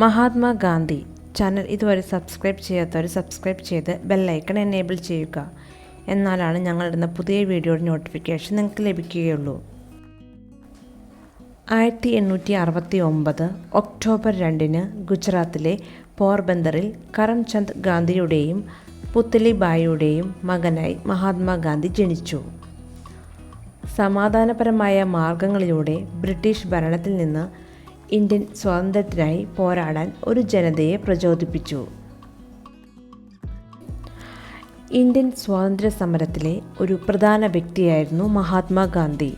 Mahatma Gandhi channel ഇതുവരെ subscribe ചെയ്യാത്തവർ subscribe ചെയ്ത് ബെല്ലൈക്കൺ എനേബിൾ ചെയ്യുക. എന്നാലാണ് ഞങ്ങളിടുന്ന പുതിയ വീഡിയോയുടെ നോട്ടിഫിക്കേഷൻ നിങ്ങൾക്ക് ലഭിക്കുകയുള്ളൂ. ആയിരത്തി എണ്ണൂറ്റി അറുപത്തി ഒമ്പത് ഒക്ടോബർ രണ്ടിന് ഗുജറാത്തിലെ പോർബന്ദറിൽ കരംചന്ദ് ഗാന്ധിയുടെയും പുത്തലിബായിയുടെയും മകനായി മഹാത്മാഗാന്ധി ജനിച്ചു. സമാധാനപരമായ മാർഗങ്ങളിലൂടെ ബ്രിട്ടീഷ് ഭരണത്തിൽ നിന്ന് ഇന്ത്യൻ സ്വാതന്ത്ര്യത്തിനായി പോരാടാൻ ഒരു ജനതയെ പ്രചോദിപ്പിച്ചു. ഇന്ത്യൻ സ്വാതന്ത്ര്യ സമരത്തിലെ ഒരു പ്രധാന വ്യക്തിയായിരുന്നു മഹാത്മാഗാന്ധി.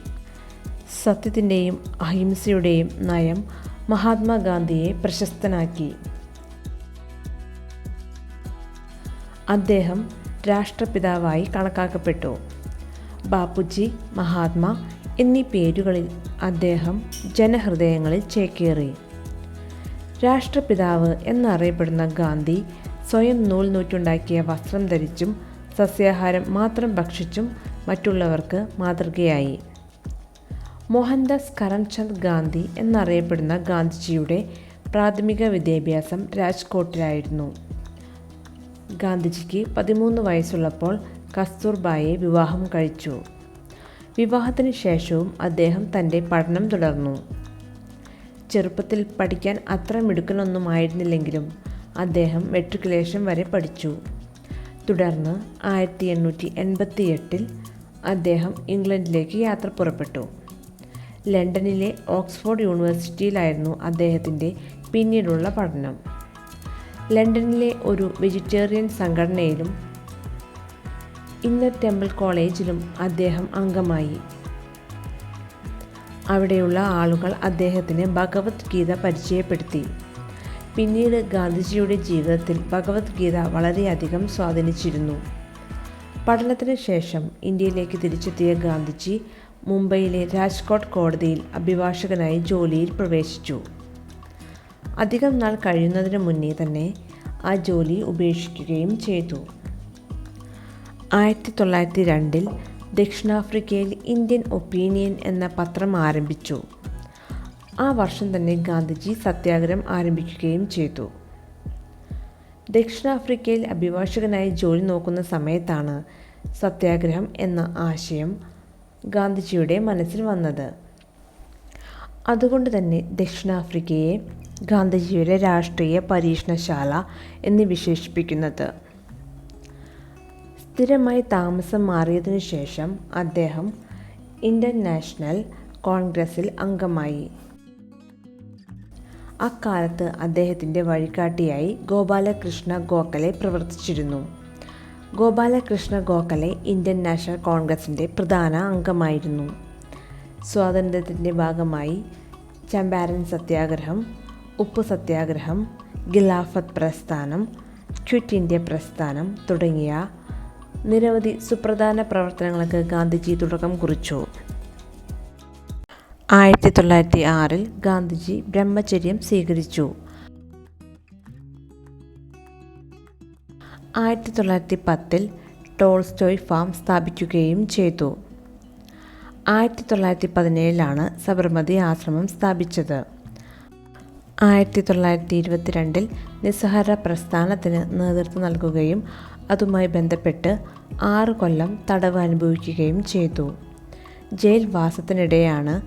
സത്യത്തിന്റെയും അഹിംസയുടെയും നയം മഹാത്മാഗാന്ധിയെ പ്രശസ്തനാക്കി. അദ്ദേഹം രാഷ്ട്രപിതാവായി കണക്കാക്കപ്പെട്ടു. ബാപ്പുജി മഹാത്മാ എന്നീ പേരുകളിൽ അദ്ദേഹം ജനഹൃദയങ്ങളിൽ ചേക്കേറി. രാഷ്ട്രപിതാവ് എന്നറിയപ്പെടുന്ന ഗാന്ധി സ്വയം നൂൽ നൂറ്റുണ്ടാക്കിയ വസ്ത്രം ധരിച്ചും സസ്യാഹാരം മാത്രം ഭക്ഷിച്ചും മറ്റുള്ളവർക്ക് മാതൃകയായി. മോഹൻദാസ് കരംചന്ദ് ഗാന്ധി എന്നറിയപ്പെടുന്ന ഗാന്ധിജിയുടെ പ്രാഥമിക വിദ്യാഭ്യാസം രാജ്കോട്ടിലായിരുന്നു. ഗാന്ധിജിക്ക് പതിമൂന്ന് വയസ്സുള്ളപ്പോൾ കസ്തൂർബായെ വിവാഹം കഴിച്ചു. വിവാഹത്തിന് ശേഷവും അദ്ദേഹം തന്റെ പഠനം തുടർന്നു. ചെറുപ്പത്തിൽ പഠിക്കാൻ അത്ര മിടുക്കനൊന്നുമായിരുന്നില്ലെങ്കിലും അദ്ദേഹം മെട്രിക്കുലേഷൻ വരെ പഠിച്ചു. തുടർന്ന് ആയിരത്തി എണ്ണൂറ്റി എൺപത്തി എട്ടിൽ അദ്ദേഹം ഇംഗ്ലണ്ടിലേക്ക് യാത്ര പുറപ്പെട്ടു. ലണ്ടനിലെ ഓക്സ്ഫോർഡ് യൂണിവേഴ്സിറ്റിയിലായിരുന്നു അദ്ദേഹത്തിന്റെ പിന്നീടുള്ള പഠനം. ലണ്ടനിലെ ഒരു വെജിറ്റേറിയൻ സംഘടനയിലും ഇന്നർ ടെമ്പിൾ കോളേജിലും അദ്ദേഹം അംഗമായി. അവിടെയുള്ള ആളുകൾ അദ്ദേഹത്തിന് ഭഗവത്ഗീത പരിചയപ്പെടുത്തി. പിന്നീട് ഗാന്ധിജിയുടെ ജീവിതത്തിൽ ഭഗവത്ഗീത വളരെയധികം സ്വാധീനിച്ചിരുന്നു. പഠനത്തിന് ശേഷം ഇന്ത്യയിലേക്ക് തിരിച്ചെത്തിയ ഗാന്ധിജി മുംബൈയിലെ രാജ്കോട്ട് കോടതിയിൽ അഭിഭാഷകനായി ജോലിയിൽ പ്രവേശിച്ചു. അധികം നാൾ കഴിയുന്നതിന് മുന്നേ തന്നെ ആ ജോലി ഉപേക്ഷിക്കുകയും ചെയ്തു. ആയിരത്തി തൊള്ളായിരത്തി രണ്ടിൽ ദക്ഷിണാഫ്രിക്കയിൽ ഇന്ത്യൻ ഒപ്പീനിയൻ എന്ന പത്രം ആരംഭിച്ചു. ആ വർഷം തന്നെ ഗാന്ധിജി സത്യാഗ്രഹം ആരംഭിക്കുകയും ചെയ്തു. ദക്ഷിണാഫ്രിക്കയിൽ അഭിഭാഷകനായി ജോലി നോക്കുന്ന സമയത്താണ് സത്യാഗ്രഹം എന്ന ആശയം ഗാന്ധിജിയുടെ മനസ്സിൽ വന്നത്. അതുകൊണ്ട് തന്നെ ദക്ഷിണാഫ്രിക്കയെ ഗാന്ധിജിയുടെ രാഷ്ട്രീയ പരീക്ഷണശാല എന്ന് വിശേഷിപ്പിക്കുന്നത്. സ്ഥിരമായി താമസം മാറിയതിനു ശേഷം അദ്ദേഹം ഇന്ത്യൻ നാഷണൽ കോൺഗ്രസിൽ അംഗമായി. അക്കാലത്ത് അദ്ദേഹത്തിന്റെ വഴികാട്ടിയായി ഗോപാലകൃഷ്ണ ഗോഖലെ പ്രവർത്തിച്ചിരുന്നു. ഗോപാലകൃഷ്ണ ഗോഖലെ ഇന്ത്യൻ നാഷണൽ കോൺഗ്രസിന്റെ പ്രധാന അംഗമായിരുന്നു. സ്വാതന്ത്ര്യത്തിന്റെ ഭാഗമായി ചമ്പാരൻ സത്യാഗ്രഹം ഉപ്പ് സത്യാഗ്രഹം ഖിലാഫത്ത് പ്രസ്ഥാനം ക്വിറ്റ് ഇന്ത്യ പ്രസ്ഥാനം തുടങ്ങിയ നിരവധി സുപ്രധാന പ്രവർത്തനങ്ങൾക്ക് ഗാന്ധിജി തുടക്കം കുറിച്ചു. ആയിരത്തി തൊള്ളായിരത്തി ആറിൽ ഗാന്ധിജി ബ്രഹ്മചര്യം സ്വീകരിച്ചു. ആയിരത്തി തൊള്ളായിരത്തി പത്തിൽ ടോൾസ്റ്റോയ് ഫാം സ്ഥാപിക്കുകയും ചെയ്തു. ആയിരത്തി തൊള്ളായിരത്തി പതിനേഴിലാണ് സബർമതി ആശ്രമം സ്ഥാപിച്ചത്. ആയിരത്തി തൊള്ളായിരത്തി ഇരുപത്തിരണ്ടിൽ നിസ്സഹര പ്രസ്ഥാനത്തിന് നേതൃത്വം നൽകുകയും അതുമായി ബന്ധപ്പെട്ട് ആറ് കൊല്ലം തടവ് അനുഭവിക്കുകയും ചെയ്തു. ജയിൽവാസത്തിനിടെയാണ്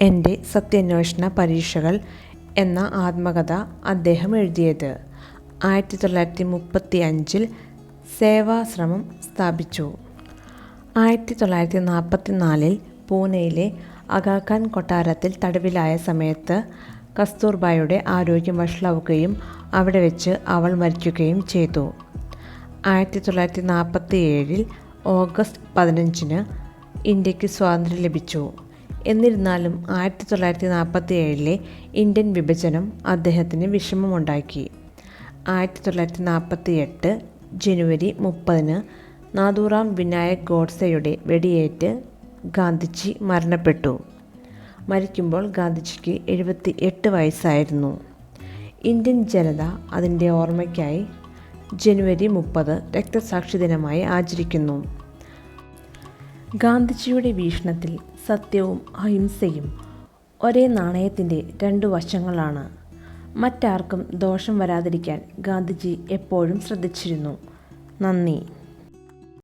എന്റെ സത്യാന്വേഷണ പരീക്ഷകൾ എന്ന ആത്മകഥ അദ്ദേഹം എഴുതിയത്. ആയിരത്തി തൊള്ളായിരത്തി മുപ്പത്തി അഞ്ചിൽ സേവാശ്രമം സ്ഥാപിച്ചു. ആയിരത്തി തൊള്ളായിരത്തി നാൽപ്പത്തി നാലിൽ പൂനെയിലെ അഗാഖാൻ കൊട്ടാരത്തിൽ തടവിലായ സമയത്ത് കസ്തൂർബായുടെ ആരോഗ്യം വഷളാവുകയും അവിടെ വെച്ച് അവൾ മരിക്കുകയും ചെയ്തു. ആയിരത്തി തൊള്ളായിരത്തി നാൽപ്പത്തി ഏഴിൽ ഓഗസ്റ്റ് പതിനഞ്ചിന് ഇന്ത്യയ്ക്ക് സ്വാതന്ത്ര്യം ലഭിച്ചു. എന്നിരുന്നാലും ആയിരത്തി തൊള്ളായിരത്തി നാൽപ്പത്തി ഏഴിലെ ഇന്ത്യൻ വിഭജനം അദ്ദേഹത്തിന് വിഷമമുണ്ടാക്കി. ആയിരത്തി തൊള്ളായിരത്തി നാൽപ്പത്തി എട്ട് ജനുവരി മുപ്പതിന് നാദൂറാം വിനായക് ഗോഡ്സെയുടെ വെടിയേറ്റ് ഗാന്ധിജി മരണപ്പെട്ടു. മരിക്കുമ്പോൾ ഗാന്ധിജിക്ക് എഴുപത്തി എട്ട് വയസ്സായിരുന്നു. ഇന്ത്യൻ ജനത അതിന്റെ ഓർമ്മയ്ക്കായി ജനുവരി മുപ്പത് രക്തസാക്ഷി ദിനമായി ആചരിക്കുന്നു. ഗാന്ധിജിയുടെ വീക്ഷണത്തിൽ സത്യവും അഹിംസയും ഒരേ നാണയത്തിന്റെ രണ്ട് വശങ്ങളാണ്. മറ്റാർക്കും ദോഷം വരാതിരിക്കാൻ ഗാന്ധിജി എപ്പോഴും ശ്രദ്ധിച്ചിരുന്നു. നന്ദി.